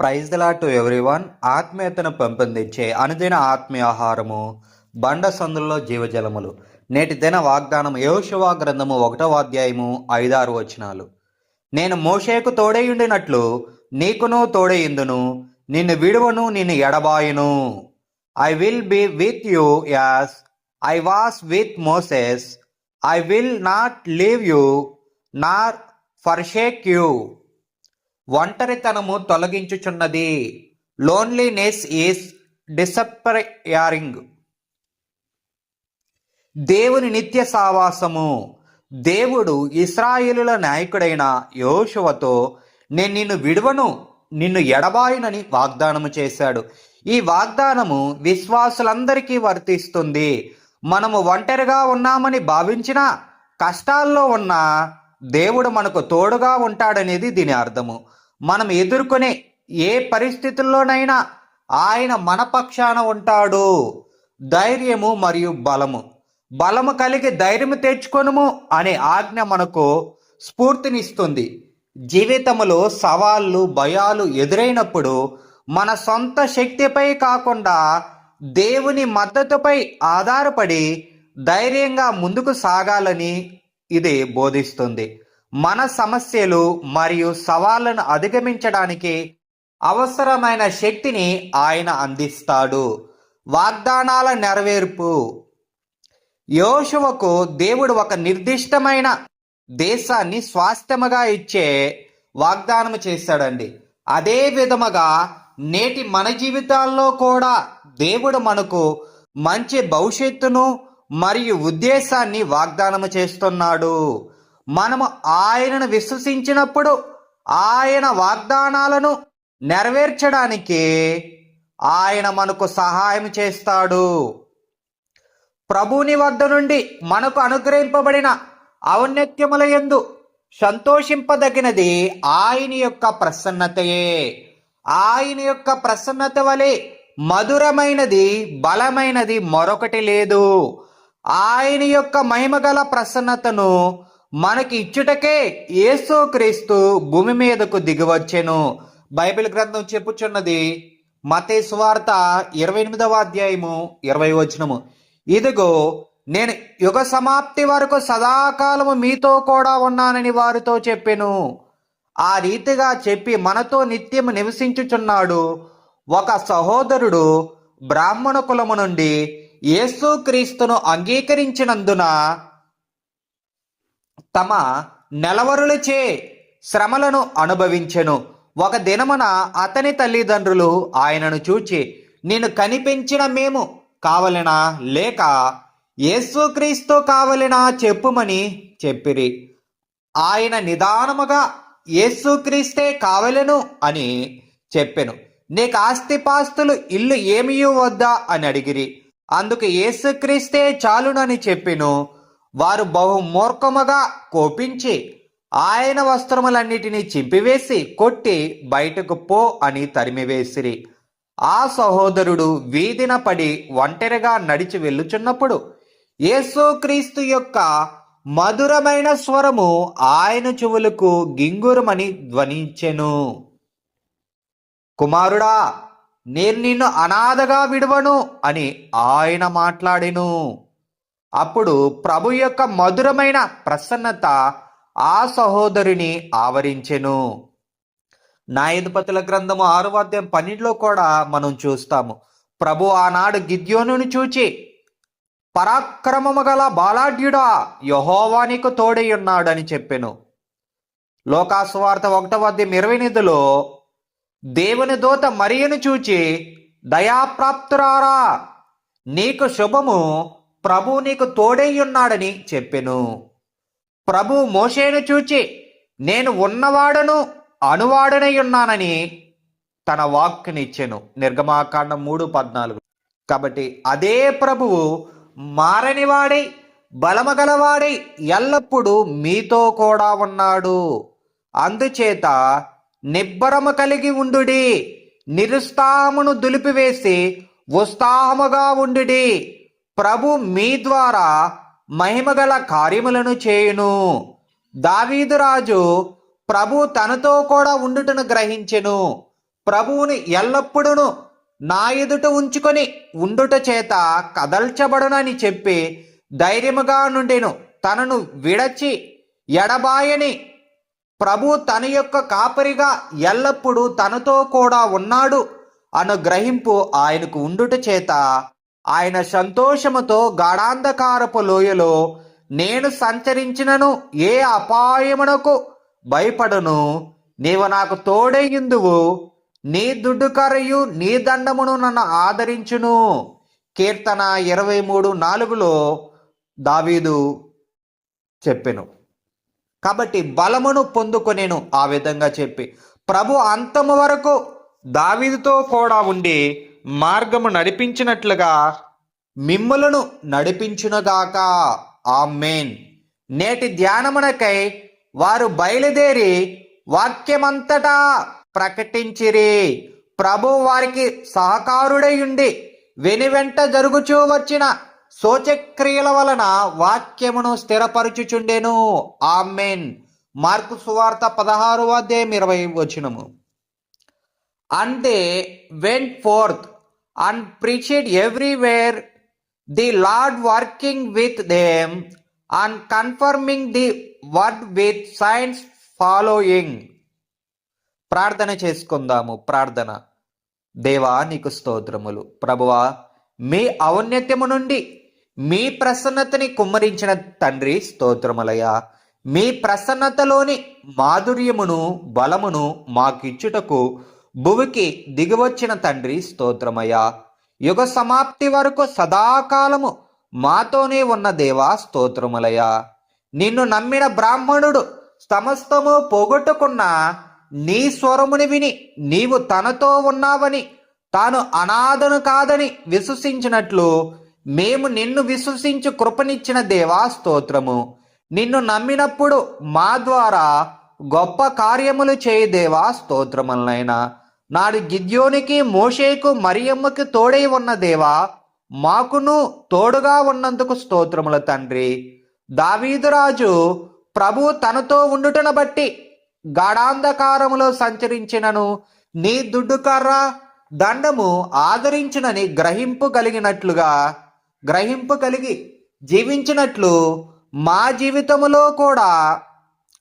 Praise law to everyone. ఆత్మీయతను పెంపొందించే అనుదిన ఆత్మీయ ఆహారము బండ సందుల్లో జీవజలములు. నేటి దిన వాగ్దానం యోశివా గ్రంథము ఒకటవ అధ్యాయము ఐదారు వచనాలు. నేను మోషేకు తోడేయుండినట్లు నీకును తోడేయుందును నిన్ను విడువను నిన్ను ఎడబాయును. I will be with you as I was with Moses I will not leave you nor forsake you ఒంటరితనము తొలగించుచున్నది. లోన్లీనెస్ ఈస్ డిసప్పరింగ్ దేవుని నిత్య సావాసము. దేవుడు ఇస్రాయేలుల నాయకుడైన యోషువతో నేను నిన్ను విడువను నిన్ను ఎడబాయునని వాగ్దానము చేశాడు. ఈ వాగ్దానము విశ్వాసులందరికీ వర్తిస్తుంది. మనము ఒంటరిగా ఉన్నామని భావించినా కష్టాల్లో ఉన్న దేవుడు మనకు తోడుగా ఉంటాడనేది దీని అర్థము. మనం ఎదుర్కొనే ఏ పరిస్థితుల్లోనైనా ఆయన మన పక్షాన ఉంటాడు. ధైర్యము మరియు బలము. బలము కలిగి ధైర్యము తెచ్చుకొనుము అనే ఆజ్ఞ మనకు స్ఫూర్తినిస్తుంది. జీవితములో సవాళ్ళు భయాలు ఎదురైనప్పుడు మన సొంత శక్తిపై కాకుండా దేవుని మద్దతుపై ఆధారపడి ధైర్యంగా ముందుకు సాగాలని ఇది బోధిస్తుంది. మన సమస్యలు మరియు సవాళ్ళను అధిగమించడానికి అవసరమైన శక్తిని ఆయన అందిస్తాడు. వాగ్దానాల నెరవేర్పు. యోషువకు దేవుడు ఒక నిర్దిష్టమైన దేశాన్ని స్వాస్థ్యముగా ఇచ్చే వాగ్దానం చేశాడండి. అదే విధముగా నేటి మన జీవితాల్లో కూడా దేవుడు మనకు మంచి భవిష్యత్తును మరియు ఉద్దేశాన్ని వాగ్దానం చేస్తున్నాడు. మనము ఆయనను విశ్వసించినప్పుడు ఆయన వాగ్దానాలను నెరవేర్చడానికి ఆయన మనకు సహాయం చేస్తాడు. ప్రభుని వద్ద నుండి మనకు అనుగ్రహింపబడిన ఔన్నత్యముల యందు సంతోషింపదగినది ఆయన యొక్క ప్రసన్నతయే. ఆయన యొక్క ప్రసన్నత వలె మధురమైనది బలమైనది మరొకటి లేదు. ఆయన యొక్క మహిమగల ప్రసన్నతను మనకి ఇచ్చుటకే యేసుక్రీస్తు భూమి మీదకు దిగివచ్చెను. బైబిల్ గ్రంథం చెప్పుచున్నది మతే సువార్త ఇరవై ఎనిమిదవ అధ్యాయము ఇరవై వచనము. ఇదిగో నేను యుగ సమాప్తి వరకు సదాకాలము మీతో కూడా ఉన్నానని వారితో చెప్పెను. ఆ రీతిగా చెప్పి మనతో నిత్యము నివసించుచున్నాడు ఒక సహోదరుడు బ్రాహ్మణ కులము నుండి యేసుక్రీస్తును అంగీకరించినందున తమ నెలవరులచే శ్రమలను అనుభవించెను. ఒక దినమున అతని తల్లిదండ్రులు ఆయనను చూచి నేను కనిపించిన మేము కావలెనా? లేక యేసుక్రీస్తు కావలెనా? చెప్పుమని చెప్పిరి. ఆయన నిదానముగా యేసుక్రీస్తే కావలెను అని చెప్పెను. నీకు ఆస్తిపాస్తులు ఇల్లు ఏమీ వద్దా అని అడిగిరి. అందుకు యేసుక్రీస్తే చాలునని చెప్పెను. వారు బహుమూర్ఖముగా కోపించి ఆయన వస్త్రములన్నిటినీ చింపివేసి కొట్టి బయటకు పో అని తరిమివేసిరి. ఆ సహోదరుడు వీధిన పడి ఒంటరిగా నడిచి వెళ్ళుచున్నప్పుడు యేసుక్రీస్తు యొక్క మధురమైన స్వరము ఆయన చెవులకు గింగురమని ధ్వనించెను. కుమారుడా నేను నిన్ను అనాథగా విడువను అని ఆయన మాట్లాడెను. అప్పుడు ప్రభు యొక్క మధురమైన ప్రసన్నత ఆ సహోదరిని ఆవరించెను. న్యాయధిపతుల గ్రంథము ఆరు అధ్యాయం పన్నెండులో కూడా మనం చూస్తాము. ప్రభు ఆనాడు గిద్యోనుని చూచి పరాక్రమము గల బాలాఢ్యుడా యహోవా నీకు తోడై ఉన్నాడని చెప్పెను. లోకాసువార్త ఒకటవ అధ్యాయం ఇరవై ఎనిమిదిలో దేవుని దూత మరియను చూచి దయాప్రాప్తురారా నీకు శుభము ప్రభు నీకు తోడైయున్నాడని చెప్పెను. ప్రభు మోషేను చూచి నేను ఉన్నవాడను అనువాడనై ఉన్నానని తన వాక్కునిచ్చెను నిర్గమాకాండం మూడు పద్నాలుగు. కాబట్టి అదే ప్రభువు మారనివాడై బలమగలవాడై ఎల్లప్పుడూ మీతో కూడా ఉన్నాడు. అందుచేత నిబ్బరము కలిగి ఉండుడి నిరుత్సాహమును దులిపివేసి ఉత్సాహముగా ఉండుడి. ప్రభు మీ ద్వారా మహిమగల కార్యములను చేయును. దావీదు రాజు ప్రభు తనతో కూడా ఉండుటను గ్రహించెను. ప్రభువుని ఎల్లప్పుడూ నా ఎదుట ఉంచుకొని ఉండుట చేత కదల్చబడునని చెప్పి ధైర్యముగా నుండెను. తనను విడచి ఎడబాయని ప్రభు తన యొక్క కాపరిగా ఎల్లప్పుడూ తనతో కూడా ఉన్నాడు అను గ్రహింపు ఆయనకు ఉండుట చేత ఆయన సంతోషముతో గాఢాంధకారపు లోయలో నేను సంచరించినను ఏ అపాయమునకు భయపడను? నీవు నాకు తోడేయుందువు నీ దుడ్డు కర్రయు నీ దండమును నన్ను ఆదరించును. కీర్తన ఇరవై మూడు నాలుగులో దావీదు చెప్పెను. కాబట్టి బలమును పొందుకొనేను ఆ విధంగా చెప్పి. ప్రభు అంతము వరకు దావీదుతో కూడా ఉండి మార్గము నడిపించినట్లుగా మిమ్ములను నడిపించునుగాక. ఆమెన్. నేటి ధ్యానమునకై వారు బయలుదేరి వాక్యమంతటా ప్రకటించిరి. ప్రభు వారికి సహకారుడై ఉండి వెనువెంట జరుగుచూ వచ్చిన శోచక్రియల వలన వాక్యమును స్థిరపరచుచుండెను. ఆమెన్. మార్కు సువార్త పదహారు అధ్యాయం ఇరవై వచనము. అంటే went forth and preached everywhere the Lord working with them and confirming the word with signs following ప్రార్థన చేసుకుందాము ప్రార్థన. దేవా నీకు స్తోత్రములు. ప్రభువా మీ ఔన్నత్యము నుండి మీ ప్రసన్నతని కుమ్మరించిన తండ్రి స్తోత్రములయ్యా. మీ ప్రసన్నతలోని మాధుర్యమును బలమును మాకిచ్చుటకు భువికి దిగివచ్చిన తండ్రి స్తోత్రమయ్యా. యుగ సమాప్తి వరకు సదాకాలము మాతోనే ఉన్న దేవా స్తోత్రములయ్యా. నిన్ను నమ్మిన బ్రాహ్మణుడు సమస్తము పోగొట్టుకున్న నీ స్వరముని విని నీవు తనతో ఉన్నావని తాను అనాథను కాదని విశ్వసించినట్లు మేము నిన్ను విశ్వసించు కృపనిచ్చిన దేవా స్తోత్రము. నిన్ను నమ్మినప్పుడు మా ద్వారా గొప్ప కార్యములు చేయదేవా స్తోత్రములనైనా. నాడు గిద్యోనికి మోషేకు మరియమ్మకి తోడై ఉన్న దేవా మాకును తోడుగా ఉన్నందుకు స్తోత్రముల తండ్రి. దావీదురాజు ప్రభు తనతో ఉండుటను బట్టి గాఢాంధకారములో సంచరించినను. నీ దుడ్డుకర్ర దండము ఆదరించినని గ్రహింపు కలిగినట్లుగా గ్రహింపు కలిగి జీవించినట్లు మా జీవితములో కూడా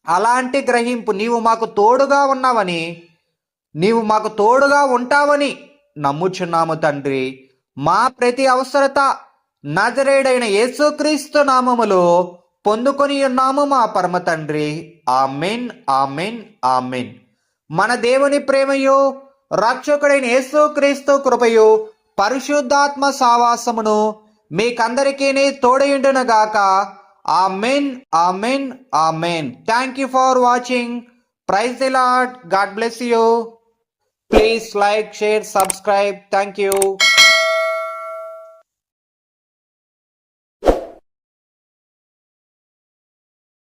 అలాంటి గ్రహింపు నీవు మాకు తోడుగా ఉన్నావని నీవు మాకు తోడుగా ఉంటావని నమ్ముచున్నాము తండ్రి. మా ప్రతి అవసరత నజరేడైన యేసుక్రీస్తు నామములో పొందుకొని ఉన్నాము మా పరమ తండ్రి. Amen amen amen. మన దేవుని ప్రేమయు రక్షకుడైన యేసుక్రీస్తు కృపయు పరిశుద్ధాత్మ సావాసమును మీకందరికీ తోడయుండునగాక. Amen, Amen, Amen. Thank you for watching. Praise the Lord. God bless you. Please like, share, subscribe. Thank you.